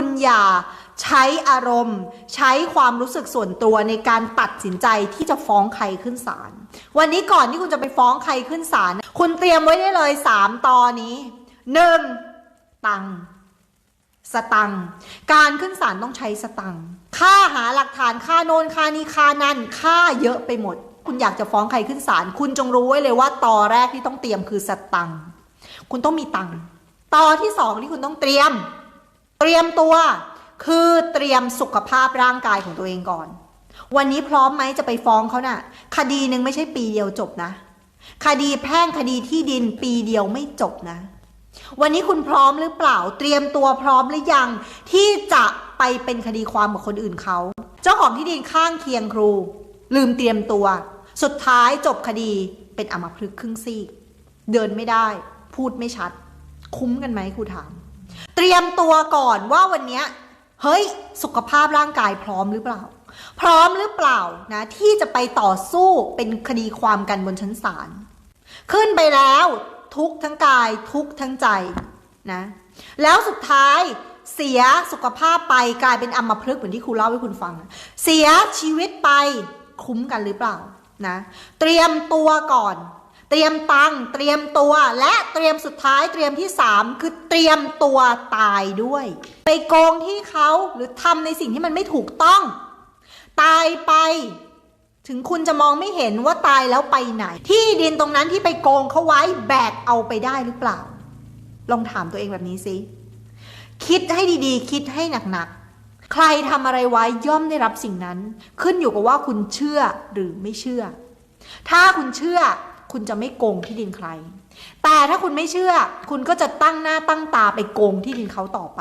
คุณอย่าใช้อารมณ์ ใช้ความรู้สึกส่วนตัวในการตัดสินใจที่จะฟ้องใครขึ้นศาลวันนี้ก่อนที่คุณจะไปฟ้องใครขึ้นศาลคุณเตรียมไว้ได้เลยสามตอนนี้หนึ่งตังสตังการขึ้นศาลต้องใช้สตังค่าหาหลักฐานค่าโนนค่านี้ค่านั่นค่าเยอะไปหมด คุณอยากจะฟ้องใครขึ้นศาลคุณจงรู้ไว้เลยว่าตอแรกที่ต้องเตรียมคือสตังคุณต้องมีตังตอที่สองที่คุณต้องเตรียม เตรียมตัวคือเตรียมสุขภาพร่างกายของตัวเองก่อน วันนี้พร้อมไหมจะไปฟ้องเขาน่ะ คดีหนึ่งไม่ใช่ปีเดียวจบนะ คดีแพ่งคดีที่ดินปีเดียวไม่จบนะ วันนี้คุณพร้อมหรือเปล่า เตรียมตัวพร้อมหรือยัง ที่จะไปเป็นคดีความกับคนอื่นเขา เจ้าของที่ดินข้างเคียงครู ลืมเตรียมตัว สุดท้ายจบคดีเป็นอมพฤกษ์ครึ่งซีก เดินไม่ได้ พูดไม่ชัด คุ้มกันไหมครูถาม เตรียมตัวก่อนว่าวันนี้เฮ้ย สุขภาพร่างกายพร้อมหรือเปล่า พร้อมหรือเปล่านะที่จะไปต่อสู้เป็นคดีความกันบนชั้นศาลขึ้นไปแล้วทุกทั้งกายทุกทั้งใจนะแล้วสุดท้ายเสียสุขภาพไปกลายเป็นอัมพฤกษ์เหมือนที่ครูเล่าให้คุณฟัง เสียชีวิตไปคุ้มกันหรือเปล่านะเตรียมตัวก่อน เตรียมตังเตรียมตัวและเตรียมสุดท้ายเตรียมที่สามคือเตรียมตัวตายด้วย ไปโกงที่เขาหรือทำในสิ่งที่มันไม่ถูกต้อง ตายไป ถึงคุณจะมองไม่เห็นว่าตายแล้วไปไหน ที่ดินตรงนั้นที่ไปโกงเขาไว้แบกเอาไปได้หรือเปล่า ลองถามตัวเองแบบนี้สิคิดให้ดีๆ คิดให้หนักๆ ใครทำอะไรไว้ย่อมได้รับสิ่งนั้น ขึ้นอยู่กับว่าคุณเชื่อหรือไม่เชื่อ ถ้าคุณเชื่อ คุณจะไม่โกงที่ดินใคร แต่ถ้าคุณไม่เชื่อ คุณก็จะตั้งหน้าตั้งตาไปโกงที่ดินเขาต่อไป